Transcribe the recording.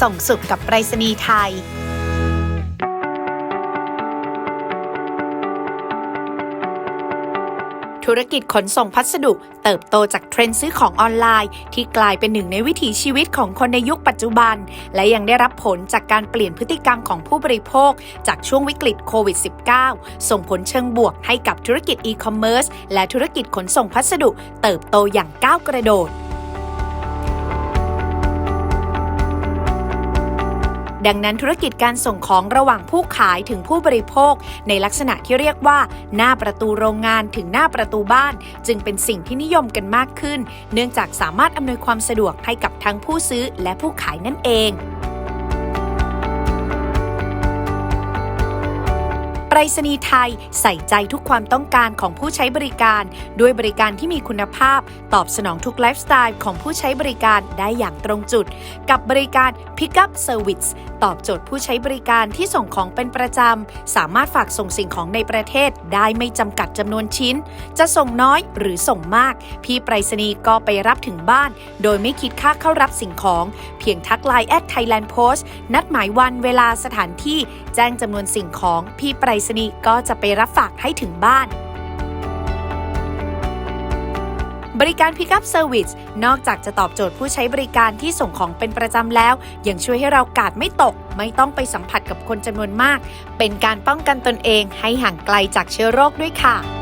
ส่งสุขกับไปรษณีย์ไทยธุรกิจขนส่งพัสดุเติบโตจากเทรนด์ซื้อของออนไลน์ ที่กลายเป็นหนึ่งในวิถีชีวิตของคนในยุคปัจจุบัน และยังได้รับผลจากการเปลี่ยนพฤติกรรมของผู้บริโภค จากช่วงวิกฤตโควิด -19 ส่งผลเชิงบวกให้กับธุรกิจอีคอมเมิร์ซและธุรกิจขนส่งพัสดุเติบโตอย่างก้าวกระโดด ดังนั้นธุรกิจการส่งของระหว่างผู้ขายถึงผู้บริโภค ในลักษณะที่เรียกว่า หน้าประตูโรงงานถึงหน้าประตูบ้าน จึงเป็นสิ่งที่นิยมกันมากขึ้น เนื่องจากสามารถอำนวยความสะดวกให้กับทั้งผู้ซื้อและผู้ขายนั่นเอง รษณีย์ไทยใส่ใจทุกความต้องการของผู้ใช้บริการ ด้วยบริการที่มีคุณภาพ ตอบสนองทุกไลฟ์สไตล์ของผู้ใช้บริการได้อย่างตรงจุด กับบริการ Pickup Service ตอบโจทย์ผู้ใช้บริการที่ส่งของเป็นประจำ สามารถฝากส่งสิ่งของในประเทศได้ไม่จำกัดจำนวนชิ้น จะส่งน้อยหรือส่งมาก พี่ไปรษณีย์ก็ไปรับถึงบ้าน โดยไม่คิดค่าเข้ารับสิ่งของ เพียงทักไลน์แอด Thailand Post นัดหมายวันเวลาสถานที่ แจ้งจำนวนสิ่งของพี่ไปรษณีย์ก็จะไปรับฝากให้ถึงบ้าน บริการ Pickup Service นอกจากจะตอบโจทย์ผู้ใช้บริการที่ส่งของเป็นประจำแล้ว ยังช่วยให้เรากาดไม่ตก ไม่ต้องไปสัมผัสกับคนจำนวนมาก เป็นการป้องกันตนเองให้ห่างไกลจากเชื้อโรคด้วยค่ะ